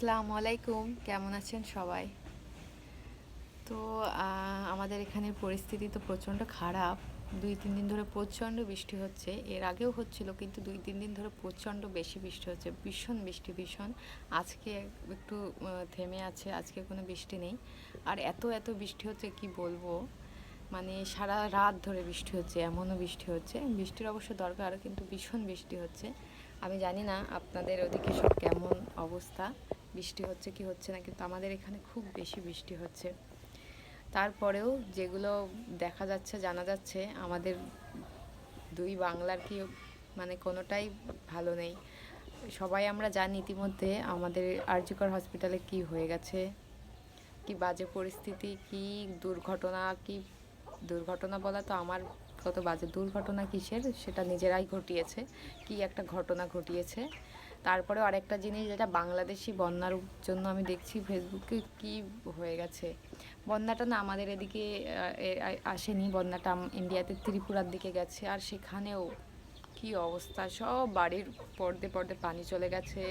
আসসালামু আলাইকুম। কেমন আছেন সবাই? তো আমাদের এখানে পরিস্থিতি তো প্রচণ্ড খারাপ। দুই, তিন দিন ধরে প্রচণ্ড বৃষ্টি হচ্ছে। এর আগেও হচ্ছিল, কিন্তু দুই, তিন দিন ধরে প্রচণ্ড বেশি বৃষ্টি হচ্ছে। ভীষণ বৃষ্টি, ভীষণ। আজকে একটু থেমে আছে, আজকে কোনো বৃষ্টি নেই। আর এত এত বৃষ্টি হচ্ছে, কি বলব? মানে সারা রাত ধরে বৃষ্টি হচ্ছে, এমনও বৃষ্টি হচ্ছে। বৃষ্টির অবশ্য দরকার, কিন্তু ভীষণ বৃষ্টি হচ্ছে। আমি জানি না আপনাদের ওদিকে সব কেমন অবস্থা। বৃষ্টি হচ্ছে কি হচ্ছে না, কিন্তু আমাদের এখানে খুব বেশি বৃষ্টি হচ্ছে। তারপরেও যেগুলো দেখা যাচ্ছে, জানা যাচ্ছে, আমাদের দুই বাংলার কি মানে কোনোটাই ভালো নেই। সবাই আমরা জানি ইতিমধ্যে আমাদের আরজিকর হসপিটালে কি হয়ে গেছে, কি বাজে পরিস্থিতি, কি দুর্ঘটনা কি দুর্ঘটনা বলা তো আমার কত বাজে দুর্ঘটনা কিসের, সেটা নিজেরাই ঘটিয়েছে, কি একটা ঘটনা ঘটিয়েছে। তারপরে আরেকটা জিনিস যেটা বাংলাদেশি বন্যার জন্য আমি দেখছি ফেসবুকে কি হয়ে গেছে। বন্যাটা না আমাদের এদিকে আসেনি। বন্যাটা ইন্ডিয়াতে ত্রিপুরার দিকে গেছে। আর সেখানেও কি অবস্থা? সব বাড়ির পর্দে পর্দে পানি চলে গেছে।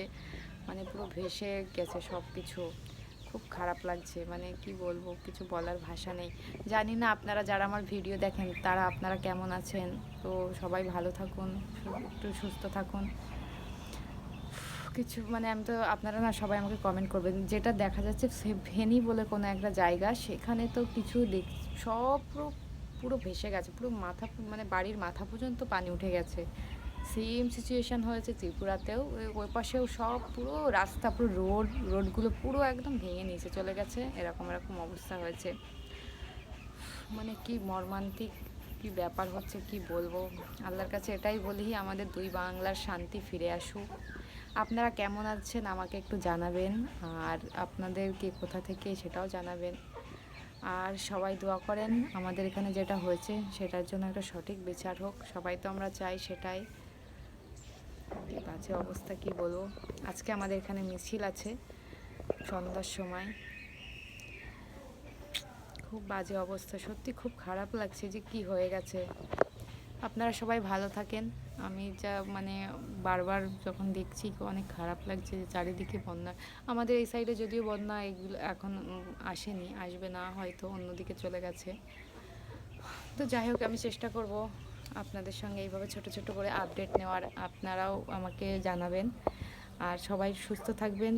মানে পুরো ভেসে গেছে সব কিছু খুব খারাপ লাগছে। মানে কি বলব, কিছু বলার ভাষা নেই। জানি না আপনারা যারা আমার ভিডিও দেখেন, তারা আপনারা কেমন আছেন? তো সবাই ভালো থাকুন একটু সুস্থ থাকুন। কিছু মানে আমি তো, আপনারা না সবাই আমাকে কমেন্ট করবেন। যেটা দেখা যাচ্ছে ফেনী বলে কোনো একটা জায়গা, সেখানে তো কিছু দেখ, সব পুরো ভেসে গেছে। পুরো মাথা মানে বাড়ির মাথা পর্যন্ত পানি উঠে গেছে। সেম সিচুয়েশন হয়েছে ত্রিপুরাতেও। ওই পাশেও সব পুরো রাস্তা, পুরো রোড, রোডগুলো পুরো একদম ভেঙে নিচে চলে গেছে। এরকম এরকম অবস্থা হয়েছে। মানে কি মর্মান্তিক, কি ব্যাপার হচ্ছে, কি বলব? আল্লাহর কাছে এটাই বলি, আমাদের দুই বাংলার শান্তি ফিরে আসুক। আপনারা কেমন আছেন আমাকে একটু জানাবেন। আর আপনাদের কে কোথা থেকে সেটাও জানাবেন। আর সবাই দোয়া করেন, আমাদের এখানে যেটা হয়েছে সেটার জন্য একটা সঠিক বিচার হোক। সবাই তো আমরা চাই সেটাই। বাজে অবস্থা কি বলব? আজকে আমাদের এখানে মিছিল আছে সন্ধ্যার সময়। খুব বাজে অবস্থা, সত্যি খুব খারাপ লাগছে যে কি হয়ে গেছে। আপনারা সবাই ভালো থাকেন। আমি যা মানে বারবার যখন দেখছি অনেক খারাপ লাগছে যে চারিদিকে বন্যা, আমাদের এই সাইডে যদিও বন্যা এগুলো এখন আসেনি, আসবে না, হয়তো অন্যদিকে চলে গেছে। তো যাই হোক, আমি চেষ্টা করব আপনাদের সঙ্গে এইভাবে ছোট ছোট করে আপডেট নেওয়ার। আপনারাও আমাকে জানাবেন। আর সবাই সুস্থ থাকবেন।